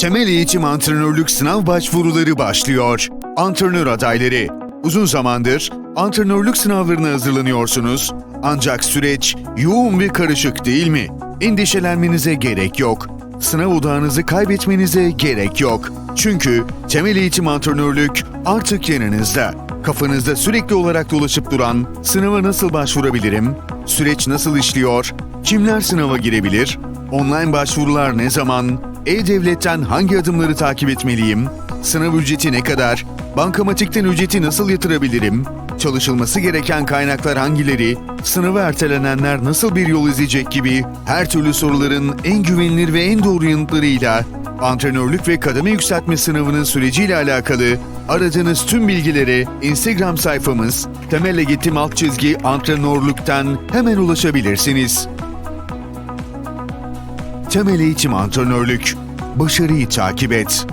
Temel eğitim antrenörlük sınav başvuruları başlıyor. Antrenör adayları. Uzun zamandır antrenörlük sınavlarına hazırlanıyorsunuz. Ancak süreç yoğun ve karışık değil mi? Endişelenmenize gerek yok. Sınav odağınızı kaybetmenize gerek yok. Çünkü temel eğitim antrenörlük artık yanınızda. Kafanızda sürekli olarak dolaşıp duran sınava nasıl başvurabilirim? Süreç nasıl işliyor? Kimler sınava girebilir? Online başvurular ne zaman? E-Devlet'ten hangi adımları takip etmeliyim? Sınav ücreti ne kadar? Bankamatikten ücreti nasıl yatırabilirim? Çalışılması gereken kaynaklar hangileri? Sınavı ertelenenler nasıl bir yol izleyecek gibi her türlü soruların en güvenilir ve en doğru yanıtlarıyla antrenörlük ve kademe yükseltme sınavının süreciyle alakalı aradığınız tüm bilgilere Instagram sayfamız temel eğitim alt çizgi antrenörlükten hemen ulaşabilirsiniz. Temel eğitim antrenörlük. Başarıyı takip et.